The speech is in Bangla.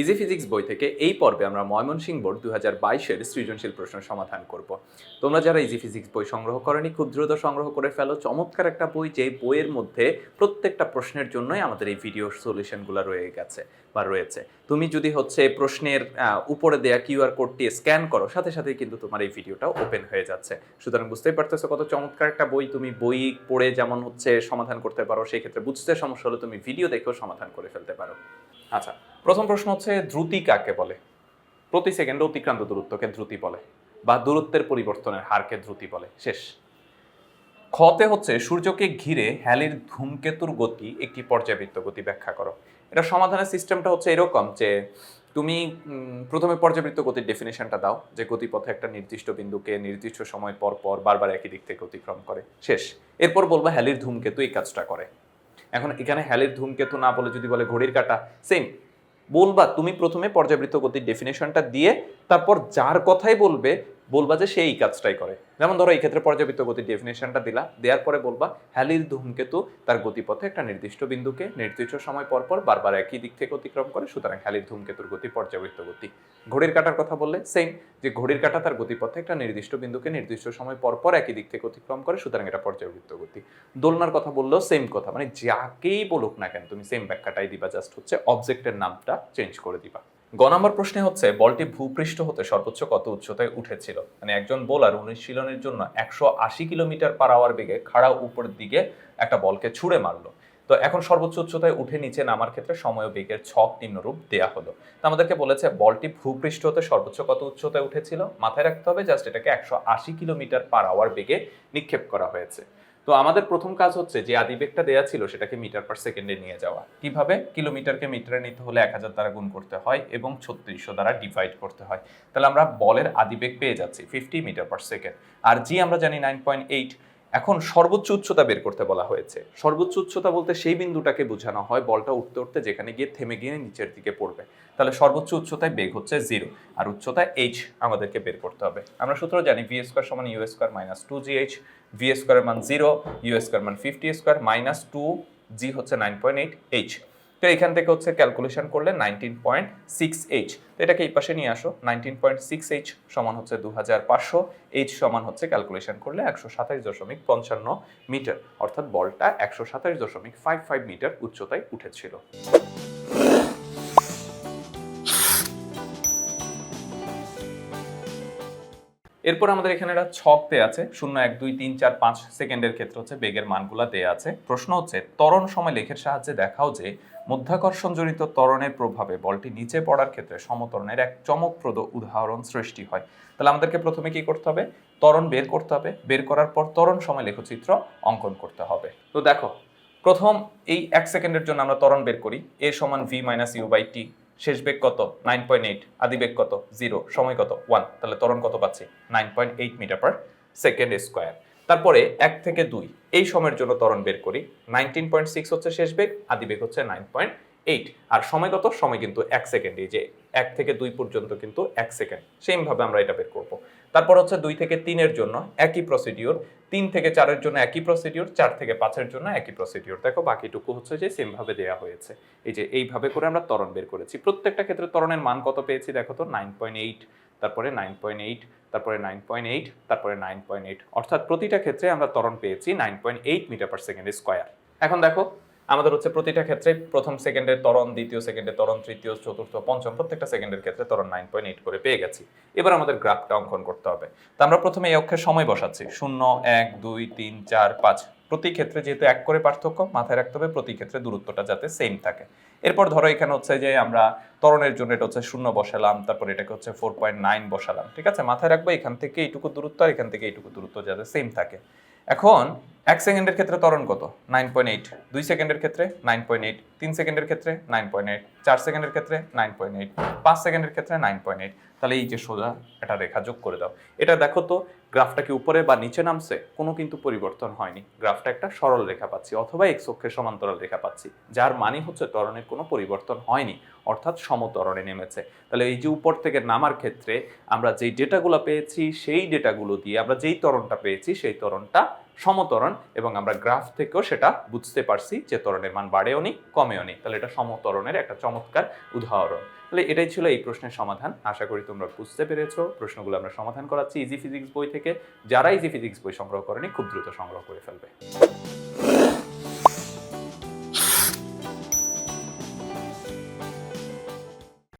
ইজি ফিজিক্স বই থেকে এই পর্বে আমরা ময়মনসিংহ বোর্ড দু হাজার বাইশের সৃজনশীল প্রশ্ন সমাধান করব। তোমরা যারা ইজি ফিজিক্স বই সংগ্রহ করনি, খুব দ্রুত সংগ্রহ করে ফেলো। চমৎকার একটা বই যে বইয়ের মধ্যে প্রত্যেকটা প্রশ্নের জন্যই আমাদের এই ভিডিও সলিউশনগুলো রয়ে গেছে বা রয়েছে। তুমি যদি হচ্ছে প্রশ্নের উপরে দেয়া কিউআর কোডটি স্ক্যান করো, সাথে সাথে কিন্তু তোমার এই ভিডিওটা ওপেন হয়ে যাচ্ছে। সুতরাং বুঝতেই পারতেছো কত চমৎকার একটা বই। তুমি বই পড়ে যেমন হচ্ছে সমাধান করতে পারো, সেই ক্ষেত্রে বুঝতে সমস্যা হলে তুমি ভিডিও দেখেও সমাধান করে ফেলতে পারো। আচ্ছা প্রথম প্রশ্ন হচ্ছে, দ্রুতি কাকে বলে? প্রতি সেকেন্ডে অতিক্রান্ত দূরত্বকে দ্রুতি বলে বা দূরত্বের পরিবর্তনের হারকে দ্রুতি বলে। শেষ। খতে হচ্ছে, সূর্যকে ঘিরে হ্যালির ধূমকেতুর গতি একটি পর্যাবৃত্ত গতি ব্যাখ্যা করো। এটা সমাধানের সিস্টেমটা হচ্ছে এরকম যে, তুমি প্রথমে পর্যাবৃত্ত গতির ডেফিনেশনটা দাও যে গতিপথে একটা নির্দিষ্ট বিন্দুকে নির্দিষ্ট সময় পর পর বারবার একই দিক থেকে অতিক্রম করে। শেষ। এরপর বলব হ্যালির ধূমকেতু এই কাজটা করে। এখন এখানে হ্যালির ধূমকেতু না বলে যদি বলে ঘড়ির কাঁটা সেম বলবা তুমি প্রথমে পর্যাবৃত্ত গতির ডেফিনেশনটা দিয়ে তারপর যার কথাই বলবে বলবা যে সেই কাজটাই করে। যেমন ধরো এই ক্ষেত্রে পর্যাবৃত্ত গতির ডেফিনেশনটা দিলা, দেওয়ার পরে বলবা হ্যালির ধূমকেতু তার গতিপথে একটা নির্দিষ্ট বিন্দুকে নির্দিষ্ট সময় পর পর বারবার একই দিক থেকে অতিক্রম করে, সুতরাং হ্যালির ধূমকেতুর গতি পর্যাবৃত্ত গতি। ঘড়ির কাটার কথা বললে সেম যে ঘড়ির কাঁটা তার গতিপথে একটা নির্দিষ্ট বিন্দুকে নির্দিষ্ট সময় পর পর একই দিক থেকে অতিক্রম করে, সুতরাং এটা পর্যাবৃত্ত গতি। দোলনার কথা বললেও সেম কথা মানে যাকেই বলুক না কেন, তুমি সেম ব্যাখ্যাটাই দিবা জাস্ট হচ্ছে অবজেক্টের নামটা চেঞ্জ করে দিবা। গ নম্বর প্রশ্নে হচ্ছে, বলটি ভূপৃষ্ঠ হতে সর্বোচ্চ কত উচ্চতায় উঠেছিল? মানে একজন বোলার অনুশীলনের জন্য একশো আশি কিলোমিটার পার আওয়ার বেগে খাড়া উপরের দিকে একটা বলকে ছুঁড়ে মারলো। তো এখন সর্বোচ্চ উচ্চতায় উঠে নিচে নামার ক্ষেত্রে সময় বেগের ছক নিম্নরূপ দেয়া হলো। তো আমাদেরকে বলেছে, বলটি ভূপৃষ্ঠ হতে সর্বোচ্চ কত উচ্চতায় উঠেছিল? মাথায় রাখতে হবে, জাস্ট এটাকে একশো আশি কিলোমিটার পার আওয়ার বেগে নিক্ষেপ করা হয়েছে। তো আমাদের প্রথম কাজ হচ্ছে যে আদিবেগটা দেয়া ছিল সেটাকে মিটার পার সেকেন্ডে নিয়ে যাওয়া। কীভাবে? কিলোমিটারকে মিটারে নিতে হলে এক হাজার দ্বারা গুণ করতে হয় এবং ছত্রিশশো দ্বারা ডিভাইড করতে হয়। তাহলে আমরা বলের আদিবেগ পেয়ে যাচ্ছি ফিফটি মিটার পার সেকেন্ড আর জি আমরা জানি নাইন পয়েন্ট এইট এখন সর্বোচ্চ উচ্চতা বের করতে বলা হয়েছে। সর্বোচ্চ উচ্চতা বলতে সেই বিন্দুটাকে বোঝানো হয় বলটা উঠতে উঠতে যেখানে গিয়ে থেমে গিয়ে নিচের দিকে পড়বে। তাহলে সর্বোচ্চ উচ্চতায় বেগ হচ্ছে জিরো আর উচ্চতা এইচ আমাদেরকে বের করতে হবে। আমরা সূত্র জানি ভি স্কোয়ার সমান u square minus two g h v square মান জিরো ইউ স্কোয়ার মান fifty square minus two g হচ্ছে নাইন পয়েন্ট এইট এইচ তো এখান থেকে হচ্ছে ক্যালকুলেশন করলে নাইনটিন পয়েন্ট সিক্স এইচ তো এটাকে এই পাশে নিয়ে আসো নাইনটিন পয়েন্ট সিক্স এইচ সমান হচ্ছে দু হাজার পাঁচশো। এইচ সমান হচ্ছে ক্যালকুলেশন করলে একশো সাতাশ দশমিক পঞ্চান্ন মিটার। অর্থাৎ বলটা একশো সাতাশ দশমিক ফাইভ ফাইভ মিটার উচ্চতায় উঠেছিল। এরপর আমাদের এখানে একটা ছক দেয়া আছে। শূন্য, এক, দুই, তিন, চার, পাঁচ সেকেন্ডের ক্ষেত্রে হচ্ছে বেগের মানগুলা দেয়া আছে। প্রশ্ন হচ্ছে, ত্বরণ সময় লেখের সাহায্যে দেখাও যে, মধ্যাকর্ষণ মধ্যাকর্ষণজনিত ত্বরণের প্রভাবে বলটি নিচে পড়ার ক্ষেত্রে সমতরণের এক চমকপ্রদ উদাহরণ সৃষ্টি হয়। তাহলে আমাদেরকে প্রথমে কি করতে হবে? ত্বরণ বের করতে হবে। বের করার পর ত্বরণ সময় লেখচিত্র অঙ্কন করতে হবে। তো দেখো, প্রথম এই এক সেকেন্ডের জন্য আমরা ত্বরণ বের করি। এ সমান v minus u by t শেষ বেগ কত? নাইন পয়েন্ট এইট আদি বেগ কত? জিরো সময় কত? ওয়ান তাহলে ত্বরণ কত পাচ্ছি? Nine point eight metre per second square তারপরে এক থেকে দুই, এই সময়ের জন্য ত্বরণ বের করি নাইনটিন পয়েন্ট সিক্স হচ্ছে শেষ বেগ, আদি বেগ হচ্ছে নাইন পয়েন্ট এইট আর সময় কত? সময় কিন্তু এক সেকেন্ড এই যে, এক থেকে দুই পর্যন্ত কিন্তু এক সেকেন্ড সেমভাবে আমরা এটা বের করব। তারপর হচ্ছে দুই থেকে তিনের জন্য একই প্রসিডিওর তিন থেকে চারের জন্য একই প্রসিডিওর চার থেকে পাঁচের জন্য একই প্রসিডিওর দেখো, বাকিটুকু হচ্ছে যে সেমভাবে দেওয়া হয়েছে। এই যে এইভাবে করে আমরা ত্বরণ বের করেছি। প্রত্যেকটা ক্ষেত্রে ত্বরণের মান কত পেয়েছি দেখো তো? নাইন পয়েন্ট এইট তারপরে নাইন পয়েন্ট এইট তারপরে নাইন পয়েন্ট এইট তারপরে নাইন পয়েন্ট এইট অর্থাৎ প্রতিটা ক্ষেত্রে আমরা ত্বরণ পেয়েছি nine point eight metre per second square এখন দেখো আমাদের হচ্ছে প্রতিটা ক্ষেত্রে প্রথম সেকেন্ডের ত্বরণ, দ্বিতীয় সেকেন্ডের ত্বরণ, তৃতীয়, চতুর্থ, পঞ্চম, প্রত্যেকটা সেকেন্ডের ক্ষেত্রে ত্বরণ নাইন পয়েন্ট এইট করে পেয়ে গেছি। এবার আমাদের গ্রাফটা অঙ্কন করতে হবে। তো আমরা প্রথমে এই অক্ষের সময় বসাচ্ছি। শূন্য, এক, দুই, তিন, চার, পাঁচ। প্রতি ক্ষেত্রে যেহেতু এক করে পার্থক্য, মাথায় রাখতে হবে প্রতি ক্ষেত্রে দূরত্বটা যাতে সেম থাকে। এরপর ধরো এখানে হচ্ছে যে আমরা ত্বরণের জন্য এটা হচ্ছে শূন্য বসালাম, তারপর এটাকে হচ্ছে ফোর পয়েন্ট নাইন বসালাম, ঠিক আছে? মাথায় রাখব এখান থেকে এইটুকু দূরত্ব আর এখান থেকে এইটুকু দূরত্ব যাতে সেম থাকে। এখন এক সেকেন্ডের ক্ষেত্রে ত্বরণ কত? নাইন পয়েন্ট এইট দুই সেকেন্ডের ক্ষেত্রে নাইন পয়েন্ট এইট তিন সেকেন্ডের ক্ষেত্রে নাইন পয়েন্ট এইট চার সেকেন্ডের ক্ষেত্রে নাইন পয়েন্ট এইট পাঁচ সেকেন্ডের ক্ষেত্রে নাইন পয়েন্ট এইট তাহলে এই যে সোজা এটা রেখা যোগ করে দাও। এটা দেখো তো গ্রাফটা কি উপরে বা নিচে নামছে, কোনো কিন্তু পরিবর্তন হয়নি। গ্রাফটা একটা সরল রেখা পাচ্ছি, অথবা এক অক্ষের সমান্তরাল রেখা পাচ্ছি, যার মানে হচ্ছে ত্বরণের কোনো পরিবর্তন হয়নি, অর্থাৎ সমতরণে নেমেছে। তাহলে এই যে উপর থেকে নামার ক্ষেত্রে আমরা যেই ডেটাগুলো পেয়েছি, সেই ডেটাগুলো দিয়ে আমরা যেই ত্বরণটা পেয়েছি, সেই ত্বরণটা সমতরণ এবং আমরা গ্রাফ থেকেও সেটা বুঝতে পারছি যে ত্বরণের মান বাড়েও নি, কমেও নি। তাহলে এটা সমতরণের একটা চমৎকার উদাহরণ। তাহলে এটাই ছিল এই প্রশ্নের সমাধান। আশা করি তোমরা বুঝতে পেরেছ। প্রশ্নগুলো আমরা সমাধান করাচ্ছি ইজি ফিজিক্স বই থেকে। যারা ইজি ফিজিক্স বই সংগ্রহ করেনি, খুব দ্রুত সংগ্রহ করে ফেলবে।